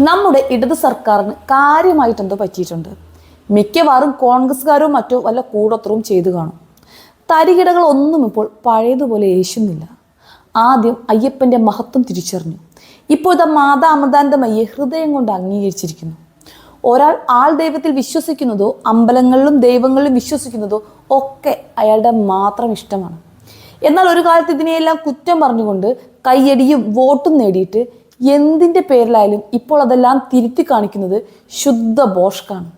നമ്മുടെ ഇടത് സർക്കാരിന് കാര്യമായിട്ട് എന്തോ പറ്റിയിട്ടുണ്ട്. മിക്കവാറും കോൺഗ്രസ്സുകാരോ മറ്റോ വല്ല കൂടത്രവും ചെയ്തു കാണും. തരികിടകളൊന്നും ഇപ്പോൾ പഴയതുപോലെ യേശുന്നില്ല ആദ്യം അയ്യപ്പന്റെ മഹത്വം തിരിച്ചറിഞ്ഞു. ഇപ്പോൾ ഇതാ മാതാ അമൃതാനന്ദമയ്യെ ഹൃദയം കൊണ്ട് അംഗീകരിച്ചിരിക്കുന്നു. ഒരാൾ ആൾ ദൈവത്തിൽ വിശ്വസിക്കുന്നതോ അമ്പലങ്ങളിലും ദൈവങ്ങളിലും വിശ്വസിക്കുന്നതോ ഒക്കെ അയാളുടെ മാത്രം ഇഷ്ടമാണ്. എന്നാൽ ഒരു കാലത്ത് ഇതിനെയെല്ലാം കുറ്റം പറഞ്ഞുകൊണ്ട് കയ്യടിയും വോട്ടും നേടിയിട്ട് എന്തിന്റെ പേരിലായാലും ഇപ്പോൾ അതെല്ലാം തിരുത്തി കാണിക്കുന്നത് ശുദ്ധ ബോഷ്കാണ്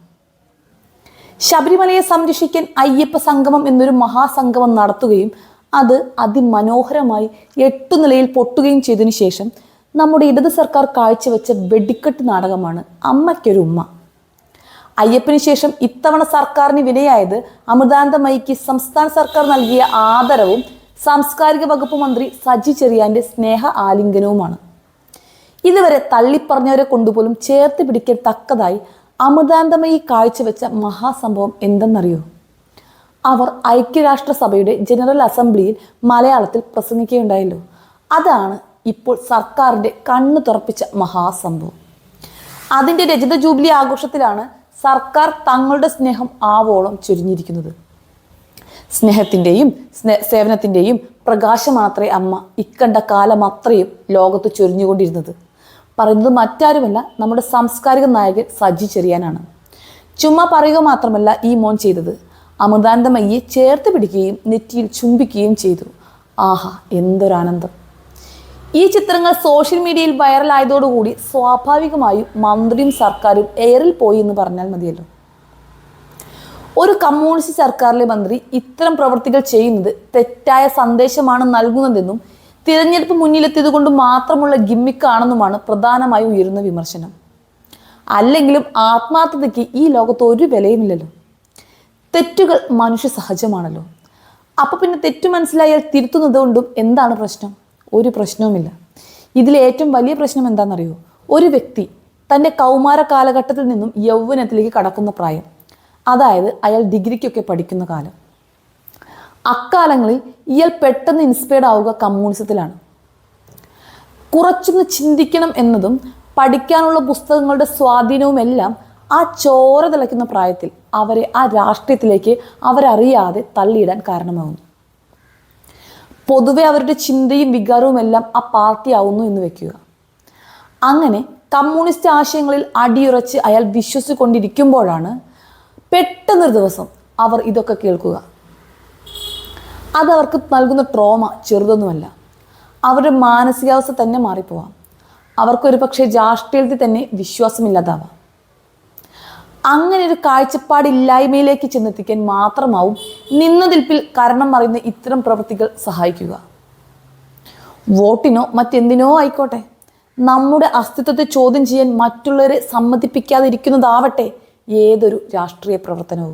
ശബരിമലയെ സംരക്ഷിക്കാൻ അയ്യപ്പ സംഗമം എന്നൊരു മഹാസംഗമം നടത്തുകയും അത് അതിമനോഹരമായി എട്ടു നിലയിൽ പൊട്ടുകയും ചെയ്തതിനു ശേഷം നമ്മുടെ ഇടത് സർക്കാർ കാഴ്ചവെച്ച വെടിക്കെട്ട് നാടകമാണ് അമ്മയ്ക്കൊരു ഉമ്മ. അയ്യപ്പന് ശേഷം ഇത്തവണ സർക്കാരിന് വിനയായത് അമൃതാനന്ദമയിക്ക് സംസ്ഥാന സർക്കാർ നൽകിയ ആദരവും സാംസ്കാരിക വകുപ്പ് മന്ത്രി സജി ചെറിയാന്റെ സ്നേഹ ആലിംഗനവുമാണ്. ഇതുവരെ തള്ളിപ്പറഞ്ഞവരെ കൊണ്ടുപോലും ചേർത്ത് പിടിക്കാൻ തക്കതായി അമൃതാന്തമയി കാഴ്ചവെച്ച മഹാസംഭവം എന്തെന്നറിയോ? അവർ ഐക്യരാഷ്ട്രസഭയുടെ ജനറൽ അസംബ്ലിയിൽ മലയാളത്തിൽ പ്രസംഗിക്കുകയുണ്ടായല്ലോ. അതാണ് ഇപ്പോൾ സർക്കാരിന്റെ കണ്ണു തുറപ്പിച്ച മഹാസംഭവം. അതിന്റെ രജത ജൂബിലി ആഘോഷത്തിലാണ് സർക്കാർ തങ്ങളുടെ സ്നേഹം ആവോളം ചൊരിഞ്ഞിരിക്കുന്നത്. സ്നേഹത്തിന്റെയും സ്നേ സേവനത്തിന്റെയും പ്രകാശമാണത്രേ അമ്മ ഇക്കണ്ട കാലം അത്രയും ലോകത്ത് ചൊരിഞ്ഞുകൊണ്ടിരുന്നത്. പറയുന്നത് മറ്റാരുമല്ല നമ്മുടെ സാംസ്കാരിക നായകൻ സജി ചെറിയാനാണ്. ചുമ്മാ പറയുക മാത്രമല്ല ഈ മോൻ ചെയ്തത്. അമൃതാനന്ദമയ്യെ ചേർത്ത് പിടിക്കുകയും നെറ്റിയിൽ ചുംബിക്കുകയും ചെയ്തു. ആഹാ എന്തൊരാനന്ദം. ഈ ചിത്രങ്ങൾ സോഷ്യൽ മീഡിയയിൽ വൈറലായതോടുകൂടി സ്വാഭാവികമായും മന്ത്രിയും സർക്കാരും എയറിൽ പോയി എന്ന് പറഞ്ഞാൽ മതിയല്ലോ. ഒരു കമ്മ്യൂണിസ്റ്റ് സർക്കാരിലെ മന്ത്രി ഇത്തരം പ്രവൃത്തികൾ ചെയ്യുന്നത് തെറ്റായ സന്ദേശമാണ് നൽകുന്നതെന്നും തിരഞ്ഞെടുപ്പ് മുന്നിലെത്തിയത് കൊണ്ട് മാത്രമുള്ള ഗിമ്മിക്കാണെന്നുമാണ് പ്രധാനമായി ഉയരുന്ന വിമർശനം. അല്ലെങ്കിലും ആത്മാർത്ഥതയ്ക്ക് ഈ ലോകത്ത് ഒരു വിലയുമില്ലല്ലോ. തെറ്റുകൾ മനുഷ്യ സഹജമാണല്ലോ. അപ്പോൾ പിന്നെ തെറ്റു മനസ്സിലായാൽ തിരുത്തുന്നത് കൊണ്ടും എന്താണ് പ്രശ്നം? ഒരു പ്രശ്നവുമില്ല. ഇതിലെ ഏറ്റവും വലിയ പ്രശ്നം എന്താണെന്നറിയോ? ഒരു വ്യക്തി തന്റെ കൗമാര കാലഘട്ടത്തിൽ നിന്നും യൗവനത്തിലേക്ക് കടക്കുന്ന പ്രായം. അതായത് അയാൾ ഡിഗ്രിക്കൊക്കെ പഠിക്കുന്ന കാലം. അക്കാലങ്ങളിൽ ഇയാൾ പെട്ടെന്ന് ഇൻസ്പയർഡ് ആവുക കമ്മ്യൂണിസത്തിലാണ്. കുറച്ചൊന്ന് ചിന്തിക്കണം എന്നതും പഠിക്കാനുള്ള പുസ്തകങ്ങളുടെ സ്വാധീനവും എല്ലാം ആ ചോര തിളയ്ക്കുന്ന പ്രായത്തിൽ അവരെ ആ രാഷ്ട്രീയത്തിലേക്ക് അവരറിയാതെ തള്ളിയിടാൻ കാരണമാകുന്നു പൊതുവെ അവരുടെ ചിന്തയും വികാരവും എല്ലാം ആ പാർട്ടി ആവുന്നു എന്ന് വെക്കുക. അങ്ങനെ കമ്മ്യൂണിസ്റ്റ് ആശയങ്ങളിൽ അടിയുറച്ച് അയാൾ വിശ്വസിച്ചുകൊണ്ടിരിക്കുമ്പോഴാണ് പെട്ടെന്നൊരു ദിവസം അവർ ഇതൊക്കെ കേൾക്കുക. അതവർക്ക് നൽകുന്ന ട്രോമ ചെറുതൊന്നുമല്ല. അവരുടെ മാനസികാവസ്ഥ തന്നെ മാറിപ്പോവാം. അവർക്കൊരു പക്ഷേ രാഷ്ട്രീയത്തിൽ തന്നെ വിശ്വാസമില്ലാതാവാം. അങ്ങനെ ഒരു കാഴ്ചപ്പാടില്ലായ്മയിലേക്ക് ചെന്നെത്തിക്കാൻ മാത്രമാവും നിന്നതിൽപ്പിൽ കാരണം മറിയുന്ന ഇത്തരം പ്രവൃത്തികൾ സഹായിക്കുക. വോട്ടിനോ മറ്റെന്തിനോ ആയിക്കോട്ടെ. നമ്മുടെ അസ്തിത്വത്തെ ചോദ്യം ചെയ്യാൻ മറ്റുള്ളവരെ സമ്മതിപ്പിക്കാതിരിക്കുന്നതാവട്ടെ ഏതൊരു രാഷ്ട്രീയ പ്രവർത്തനവും.